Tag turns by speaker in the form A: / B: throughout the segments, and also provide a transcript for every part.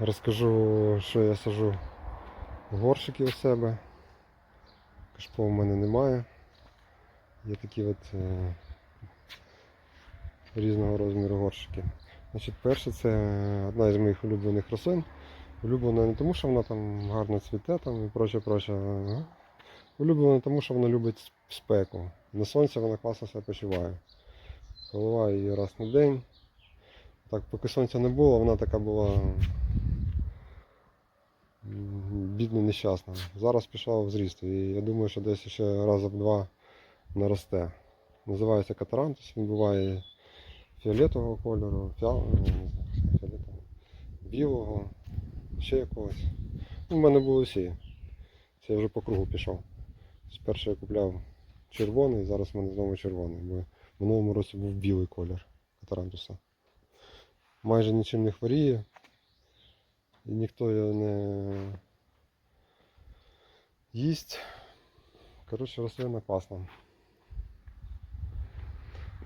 A: Розкажу, що я сажу в горщики у себе. Кашпо в мене немає. Є такі от е, різного розміру горщики. Значить, перше це одна із моїх улюблених рослин. Улюблена не тому, що вона там гарно цвіте там і проче. Улюблена тому, що вона любить спеку. На сонці вона класно себе почуває. Поливаю її раз на день. Так, поки сонця не було, вона така була м, бідно нещасна. Зараз пішла в зріст. І я думаю, що десь ще раза в два наросте. Називається катарантус, він буває фіолетового кольору, знаю, фіолетового, білого, ще якогось. Ну, в мене були всі. Це я вже по кругу пішов. Спершу я купляв червоний, зараз в мене знову червоний, бо в минулому році був білий колір катарантуса. Майже нічим не хворіє. І ніхто його не їсть. Коротше, рослина класна.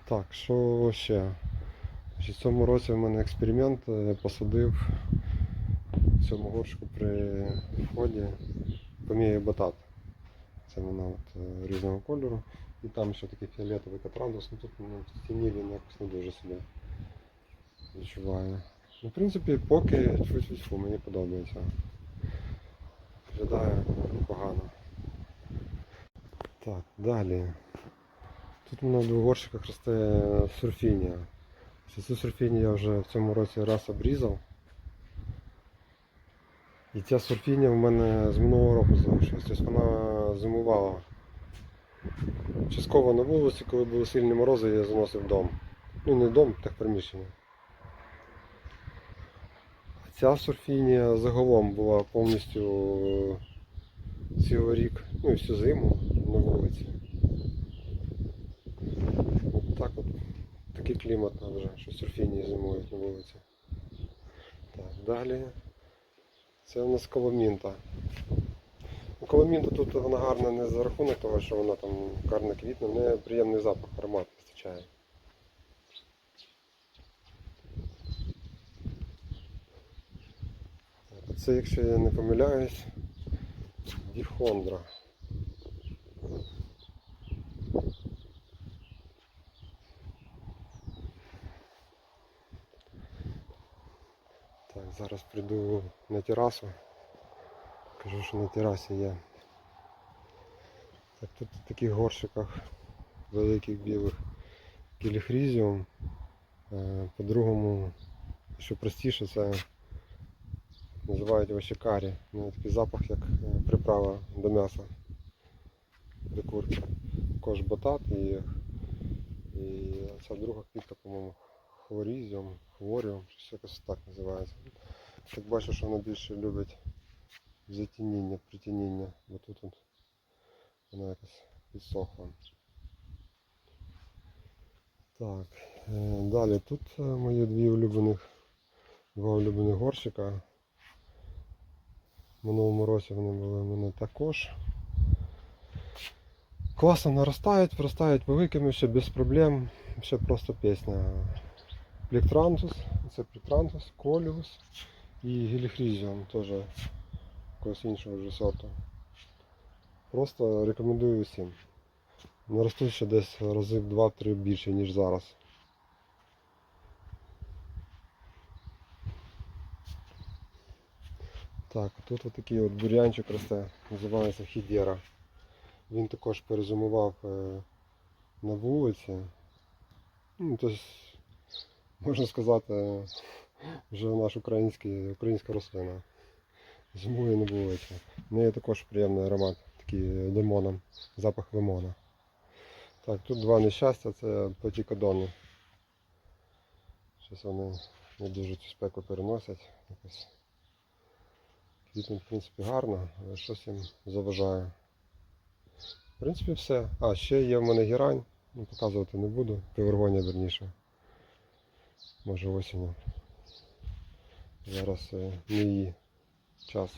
A: Так, що ще? В цьому році в мене експеримент е, посадив в цьому горшку при вході помію батат. Це вона от е, різного кольору. І там ще такий фіолетовий катрандус, ну тут ну, в тіні він якось не дуже себе відчуває. Ну, в принципі, поки тьфу-тьфу-тьфу, мені подобається. Виглядає непогано. Так, далі. Тут у мене в двогорщиках росте сурфінія. Цю сурфінію я вже в цьому році раз обрізав. І ця сурфінія в мене з минулого року залишилась. Тобто вона зимувала. Частково на вулиці, коли були сильні морози, я заносив дом. Ну не дом, так приміщення. Ця сурфінія загалом була повністю цілий рік, ну і всю зиму на вулиці. От так от такий клімат там вже, що сурфінії зимують на вулиці. Так, далі. Це у нас коломінта. Ну, Коломінта тут вона гарна не за рахунок того, що вона там гарно квітне, в неї приємний запах, аромат вистачає. Так, Це, якщо я не помиляюсь, діхондра. Так, зараз прийду на терасу. Кажу, що на терасі є. Так, тут в таких горщиках великих білих кіліхрізіум. Е, По-другому, що простіше, це називають його шикарі. У нього такий запах, як е, приправа до м'яса до курки. Також батат і, і ця друга квітка, по-моєму, хворізіум, хворіум, щось якось так називається. Так бачу, що вона більше любить затініння, притініння, бо тут от вона якось підсохла. Так, е, далі тут е, мої дві улюблених, два улюблених горщика. Минулому році вони були в мене також. Класно наростають, виростають великими, ще без проблем, ще просто пісня. Плектрантус, це Плектрантус, Коліус і Геліхрізіум теж якогось іншого вже сорту. Просто рекомендую всім. Наростуть ще десь рази в 2-3 більше, ніж зараз. Так, тут отакий от бур'янчик росте, називається Хідера. Він також перезимував е, на вулиці. Ну, тобто, можна сказати, вже наш український, українська рослина. Зимує на вулиці. В неї також приємний аромат, такий лимоном, запах лимона. Так, тут два нещастя, це потікодони. Щось вони не дуже цю спеку переносять. Якось. Квітнуть, в принципі, гарно, але щось їм заважає. В принципі, все. А, ще є в мене герань, ну, показувати не буду, пивергонія верніше. Може осінь. Зараз мій не її час.